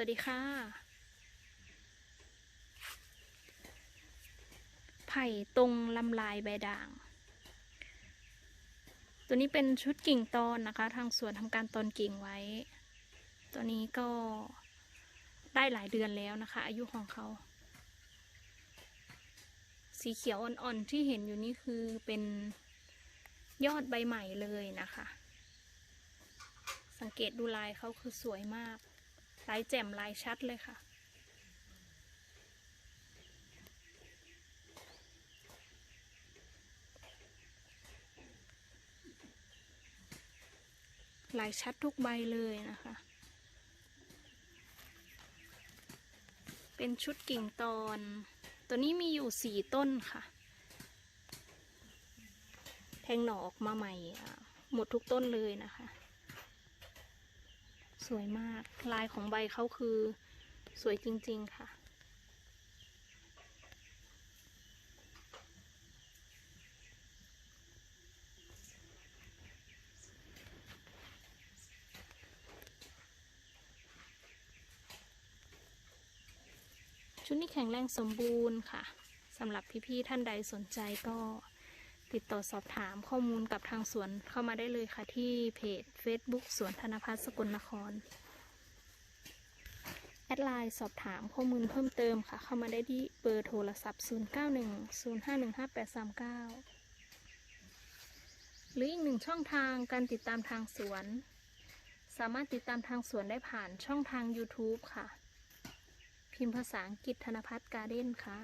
วัสดีค่ะ ไผ่ตรงลำลายใบด่าง ตัวนี้เป็นชุดกิ่งตอนนะคะ ทางสวนทำการตอนกิ่งไว้ ตัวนี้ก็ได้หลายเดือนแล้วนะคะ อายุของเขา สีเขียวอ่อนๆที่เห็นอยู่นี่คือเป็นยอดใบใหม่เลยนะคะ สังเกตดูลายเขาคือสวยมาก ลายแจ่มลายชัดเลยค่ะลายชัดทุกใบเลยนะคะ เป็นชุดกิ่งตอน ตัวนี้มีอยู่สี่ต้นค่ะ แทงหน่อออกมาใหม่หมดทุกต้นเลยนะคะ สวยมาก ลายของใบเขาคือสวยจริง ๆ ค่ะ ชุดนี้แข็งแรงสมบูรณ์ค่ะสำหรับพี่ ๆ ท่านใดสนใจก็ ติดต่อสอบถามข้อมูลกับทางสวนเข้ามาได้เลยค่ะที่เพจ Facebook สวนธนพัฒน์สกลนคร แอดไลน์สอบถามข้อมูลเพิ่มเติมค่ะ เข้ามาได้ที่เบอร์โทรศัพท์ 0910515839 หรืออีกหนึ่งช่องทางการติดตามทางสวน สามารถติดตามทางสวนได้ผ่านช่องทาง YouTube ค่ะ พิมพ์ภาษาอังกฤษธนพัฒน์การ์เด้นค่ะ